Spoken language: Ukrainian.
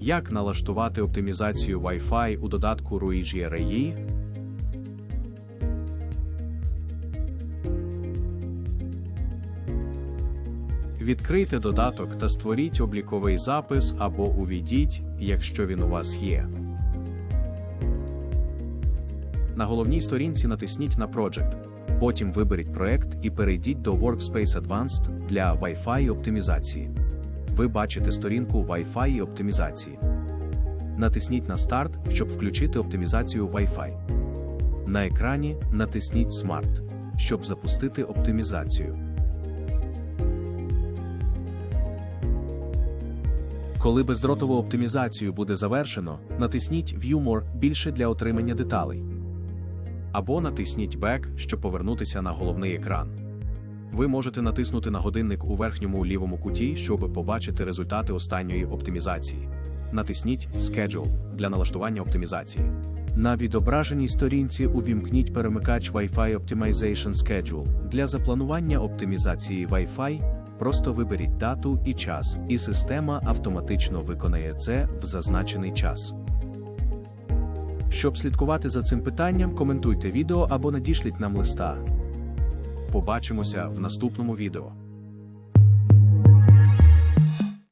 Як налаштувати оптимізацію Wi-Fi у додатку Ruigi RAI? Відкрийте додаток та створіть обліковий запис або увійдіть, якщо він у вас є. На головній сторінці натисніть на Project. Потім виберіть проект і перейдіть до Workspace Advanced для Wi-Fi оптимізації. Ви бачите сторінку Wi-Fi і оптимізації. Натисніть на старт, щоб включити оптимізацію Wi-Fi. На екрані натисніть Smart, щоб запустити оптимізацію. Коли бездротову оптимізацію буде завершено, натисніть View More більше для отримання деталей. Або натисніть Back, щоб повернутися на головний екран. Ви можете натиснути на годинник у верхньому лівому куті, щоб побачити результати останньої оптимізації. Натисніть Schedule для налаштування оптимізації. На відображеній сторінці увімкніть перемикач Wi-Fi Optimization Schedule. Для запланування оптимізації Wi-Fi просто виберіть дату і час, і система автоматично виконає це в зазначений час. Щоб слідкувати за цим питанням, коментуйте відео або надішліть нам листа. Побачимося в наступному відео.